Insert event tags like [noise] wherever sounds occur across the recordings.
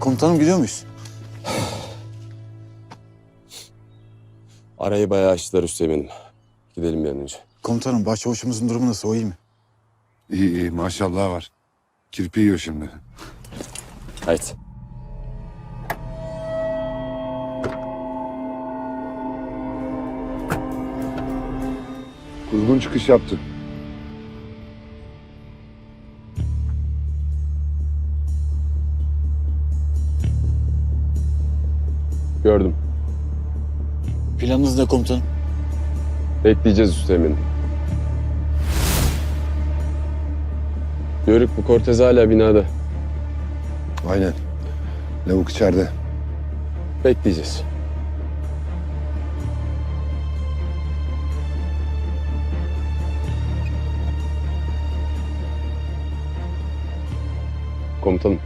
Komutanım gidiyor muyuz? [sighs] Arayı bayağı açtılar Üsteğmen'im. Gidelim bir an önce. Komutanım başçavuşumuzun durumu nasıl o iyi mi? İyi iyi maşallah var. Kirpi yiyor şimdi. Haydi. Kuzgun çıkış yaptı. Gördüm. Planınız ne komutanım? Bekleyeceğiz Üsteğmen'im. Yörük bu Cortez hala binada. Aynen. Lavuk içeride. Bekleyeceğiz. Komutanım,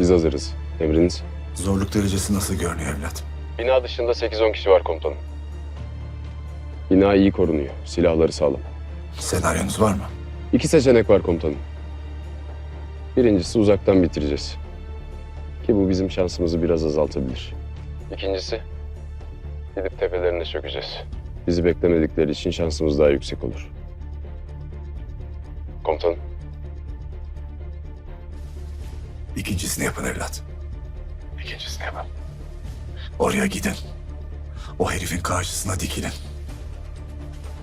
biz hazırız. Emriniz? Zorluk derecesi nasıl görünüyor evlat? Bina dışında 8-10 kişi var komutanım. Bina iyi korunuyor. Silahları sağlam. Senaryonuz var mı? İki seçenek var komutanım. Birincisi uzaktan bitireceğiz. Ki bu bizim şansımızı biraz azaltabilir. İkincisi gidip tepelerine çökeceğiz. Bizi beklemedikleri için şansımız daha yüksek olur. Komutanım. İkincisini yapın evlat. İkincisini yapın. Oraya gidin. O herifin karşısına dikilin.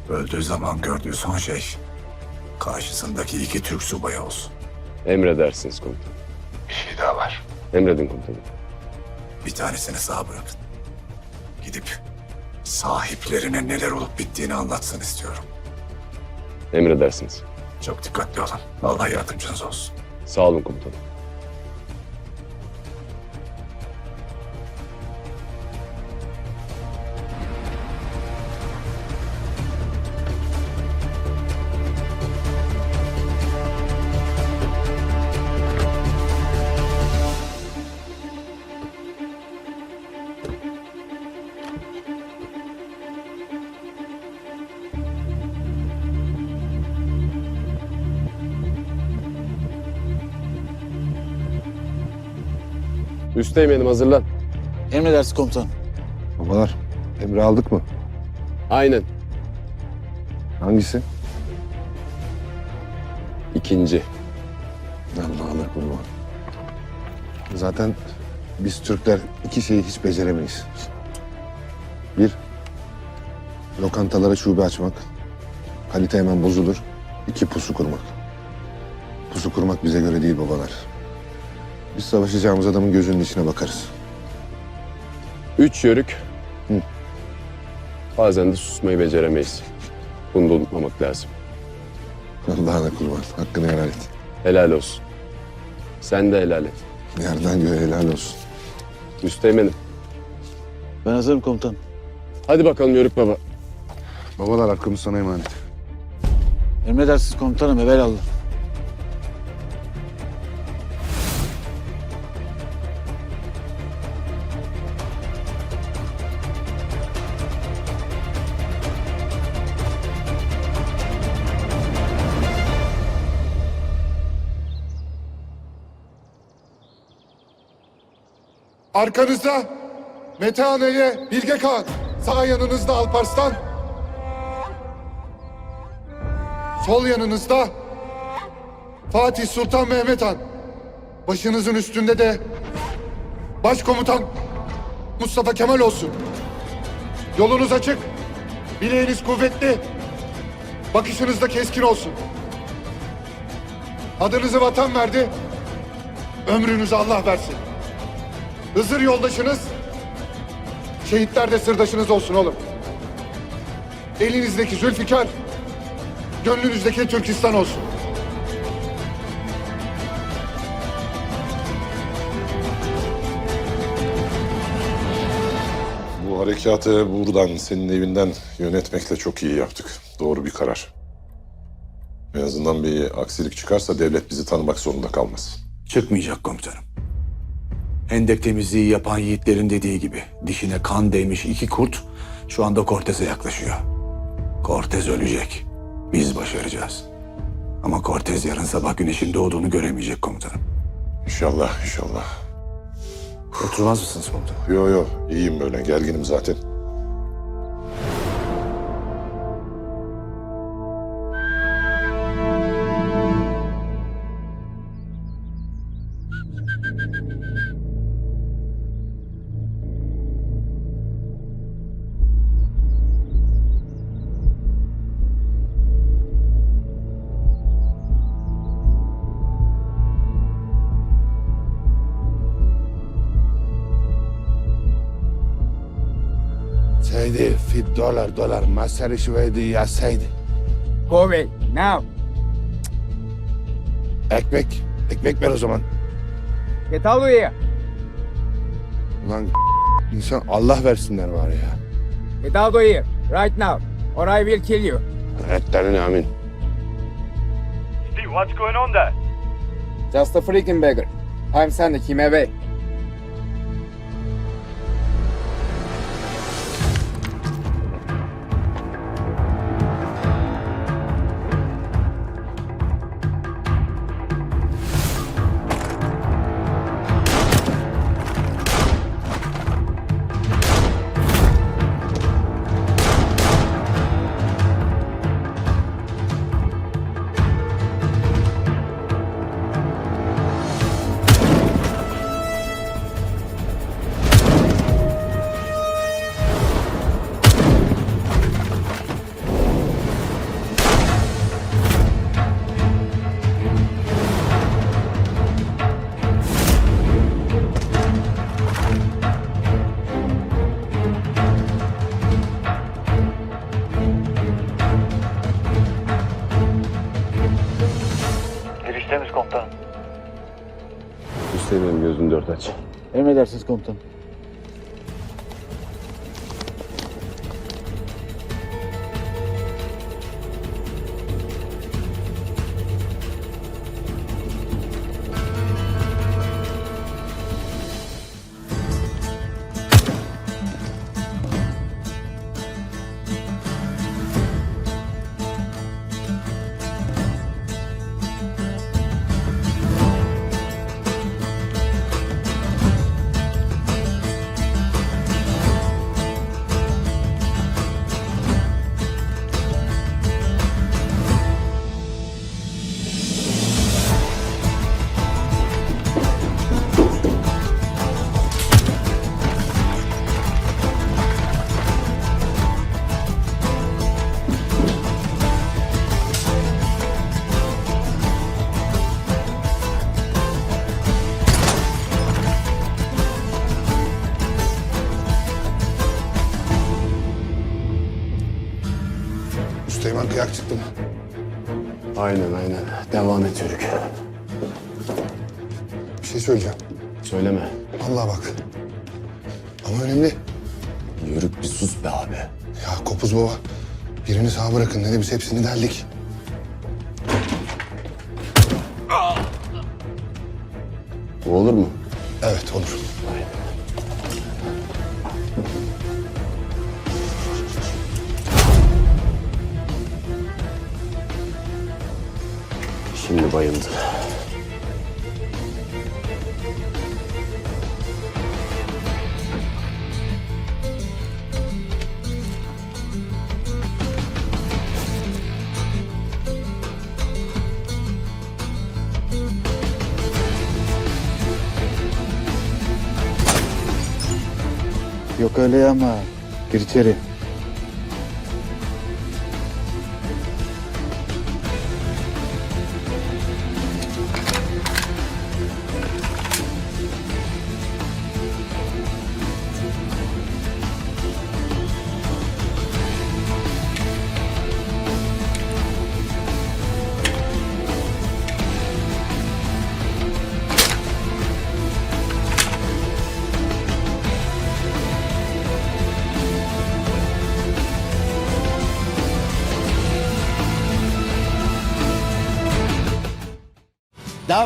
Öldüğü zaman gördüğü son şey karşısındaki iki Türk subayı olsun. Emredersiniz komutanım. Bir şey daha var. Emredin komutanım. Bir tanesini sağ bırakın. Gidip sahiplerine neler olup bittiğini anlatsın istiyorum. Emredersiniz. Çok dikkatli olun. Allah yardımcınız olsun. Sağ olun komutanım. Üsteğmenim hazırlan. Emredersiniz komutanım. Babalar emri aldık mı? Aynen. Hangisi? İkinci. Allah'ına kurban. Zaten biz Türkler iki şeyi hiç beceremeyiz. Bir, lokantalara şube açmak. Kalite hemen bozulur. İki, pusu kurmak. Pusu kurmak bize göre değil babalar. Biz savaşacağımız adamın gözünün içine bakarız. Üç yörük. Hı. Bazen de susmayı beceremeyiz. Bunu da unutmamak lazım. Allah'ına kurban. Hakkını helal et. Helal olsun. Sen de helal et. Yerden göğe helal olsun. Üsteğmenim. Ben hazırım komutanım. Hadi bakalım Yörük Baba. Babalar hakkımız sana emanet. Emredersiniz komutanım evelallah. Arkanızda Metehan ile Bilge Kağan. Sağ yanınızda Alparslan. Sol yanınızda Fatih Sultan Mehmet Han. Başınızın üstünde de Başkomutan Mustafa Kemal olsun. Yolunuz açık. Bileğiniz kuvvetli. Bakışınız da keskin olsun. Adınızı vatan verdi. Ömrünüzü Allah versin. Hızır yoldaşınız, şehitler de sırdaşınız olsun oğlum. Elinizdeki Zülfikar, gönlünüzdeki Türkistan olsun. Bu harekatı buradan, senin evinden yönetmekle çok iyi yaptık. Doğru bir karar. En azından bir aksilik çıkarsa devlet bizi tanımak zorunda kalmaz. Çıkmayacak komutanım. Hendek temizliği yapan yiğitlerin dediği gibi dişine kan değmiş iki kurt şu anda Cortez'e yaklaşıyor. Cortez ölecek. Biz başaracağız. Ama Cortez yarın sabah güneşin doğduğunu göremeyecek komutanım. İnşallah, inşallah. Oturmaz mısınız komutanım? Yo yo iyiyim böyle gerginim zaten. Dolar dolar masarı şüveydi ya Seydi. Go away, now. Ekmek. Ekmek ver o zaman. Get out of here. Ulan insan Allah versinler var ya. Get out of here, right now, or I will kill you. Etlerine amin. Steve, what's going on there? Just a freaking beggar. I'm sending him away. Giriştemiz komutanım. Üsteğmenim gözünü dört aç. Emredersiniz komutanım. Aynen aynen. Devam et Yörük. Bir şey söyleyeceğim. Söyleme. Allah bak. Ama önemli. Yörük bir sus be abi. Ya Kopuz Baba birini sağ bırakın dedi biz hepsini deldik. Bu olur mu? Evet olur. Şimdi bayıldı. Yok öyle ama. Gir içeri.